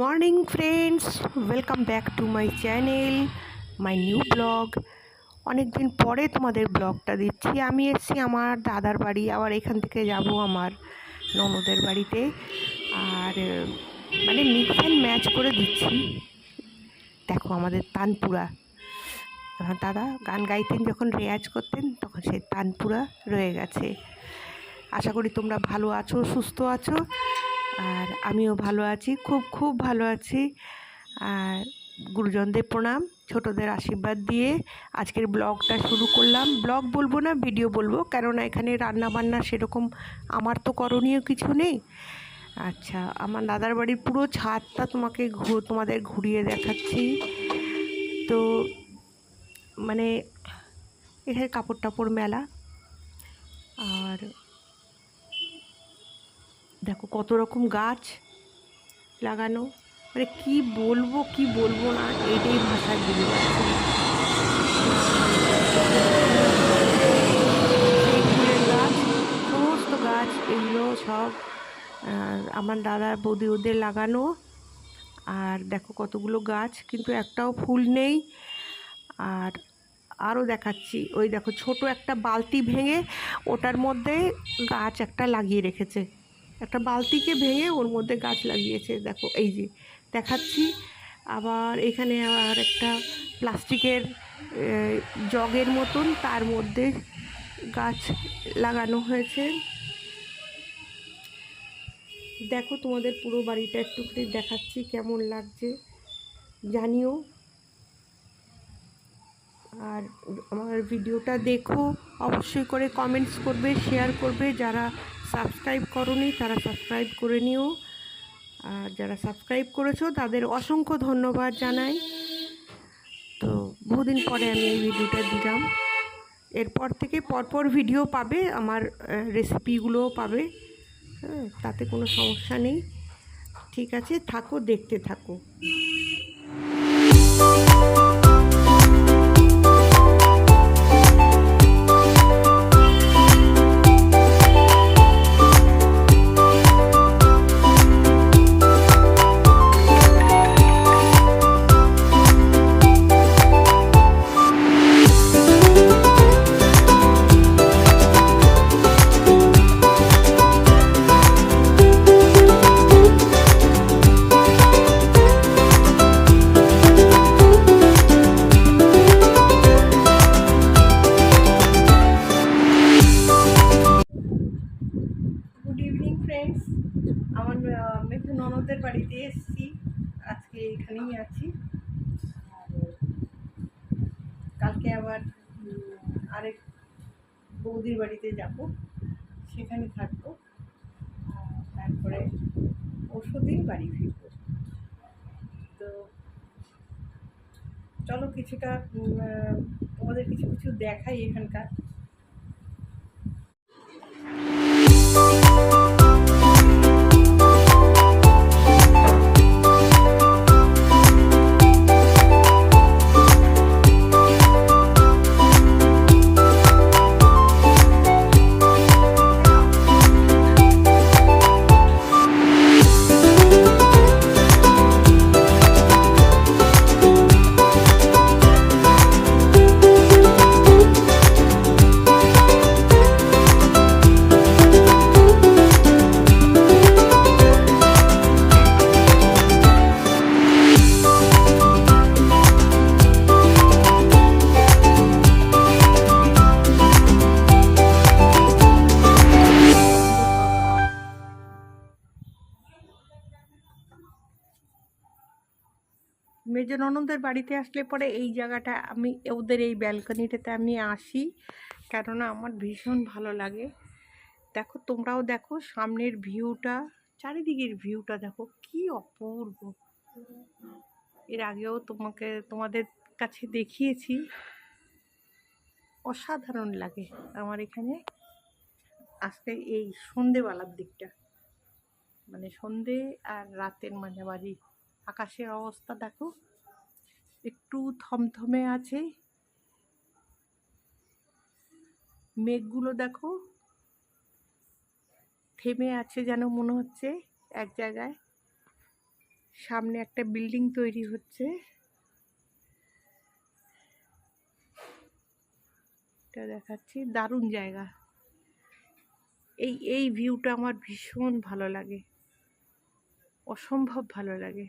Morning friends welcome back to my channel my new blog অনেক দিন পরে তোমাদের ব্লগটা দিচ্ছি। আমি এসেছি আমার দাদার বাড়ি, আবার এখান থেকে যাব আমার ননদের বাড়িতে। আর মানে মিক্স অ্যান্ড ম্যাচ করে দিচ্ছি। দেখো আমাদের তানপুরা। আমার দাদা গান গাইতেন, যখন রেয়াজ করতেন, তখন সেই তানপুরা রয়ে গেছে। আশা করি তোমরা ভালো আছো, সুস্থ আছো। আর আমিও ভালো আছি, খুব খুব ভালো আছি। আর গুরুজনদের প্রণাম, ছোটদের আশীর্বাদ দিয়ে আজকের ব্লগটা শুরু করলাম। ব্লগ বলব না, ভিডিও বলব, কেননা এখানে রান্না বান্না সেরকম আমার তো করণীয় কিছু নেই। আচ্ছা আমার দাদার বাড়ির পুরো ছাদটা তোমাকে তোমাদের ঘুরিয়ে দেখাচ্ছি। তো মানে এখানে কাপড় টাপড় মেলা। আর দেখো কত রকম গাছ লাগানো। মানে কি বলব কি বলব না এটাই ভাষায় বুঝে যাচ্ছে। না। এই ফুলের গাছ, সমস্ত গাছ, এগুলো সব আমার দাদার বৌদি ওদের লাগানো। আর দেখো কতগুলো গাছ, কিন্তু একটাও ফুল নেই। আর আরও দেখাচ্ছি, ওই দেখো ছোট একটা বালতি ভেঙে ওটার মধ্যে গাছ একটা লাগিয়ে রেখেছে। একটা বালতিকে ভেঙে ওর মধ্যে গাছ লাগিয়েছে। দেখো, এই যে দেখাচ্ছি। আবার এখানে আর একটা প্লাস্টিকের জগের মতন তার মধ্যে গাছ লাগানো হয়েছে। দেখো, তোমাদের পুরো বাড়িটা একটুখানি দেখাচ্ছি, কেমন লাগছে জানিও। আর আমার ভিডিওটা দেখো, অবশ্যই করে কমেন্টস করবে শেয়ার করবে, যারা সাবস্ক্রাইব করনি, তারা সাবস্ক্রাইব করে নিও। আর যারা সাবস্ক্রাইব করেছ, তাদের অসংখ্য ধন্যবাদ জানাই। তো বহুদিন পরে আমি এই ভিডিওটা দিলাম। এরপর থেকে পরপর ভিডিও পাবে, আমার রেসিপিগুলোও পাবে। হ্যাঁ তাতে কোনো সমস্যা নেই। ঠিক আছে, থাকো, দেখতে থাকো। কালকে আবার আরেক বৌদির বাড়িতে যাব। সেখানে থাকব। তারপরে ওষুধেই বাড়ি ফিরবো। তো চলো কিছুটা তোমাদের কিছু কিছু দেখাই এখানকার। মেজ ননদের বাড়িতে আসলে পরে এই জায়গাটা, আমি ওদের এই ব্যালকনিটাতে আমি আসি, কেননা আমার ভীষণ ভালো লাগে। দেখো তোমরাও দেখো সামনের ভিউটা, চারিদিকের ভিউটা দেখো কি অপূর্ব। এর আগেও তোমাকে, তোমাদের কাছে দেখিয়েছি। অসাধারণ লাগে আমার এখানে আজকে এই সন্ধেবেলার দিকটা। মানে সন্ধে আর রাতের মাঝামাঝি। আকাশের অবস্থা দেখো, একটু থমথমে আছে। মেঘগুলো দেখো, থেমে আছে যেন মনে হচ্ছে এক জায়গায়। সামনে একটা বিল্ডিং তৈরি হচ্ছে। এটা দেখাচ্ছি, দারুণ জায়গা। এই এই ভিউটা আমার ভীষণ ভালো লাগে। অসম্ভব ভালো লাগে।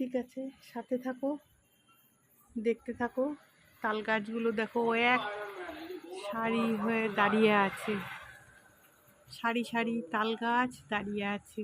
ঠিক আছে, সাথে থাকো, দেখতে থাকো। তাল গাছগুলো দেখো, ও এক সারি হয়ে দাঁড়িয়ে আছে। সারি সারি তাল গাছ দাঁড়িয়ে আছে।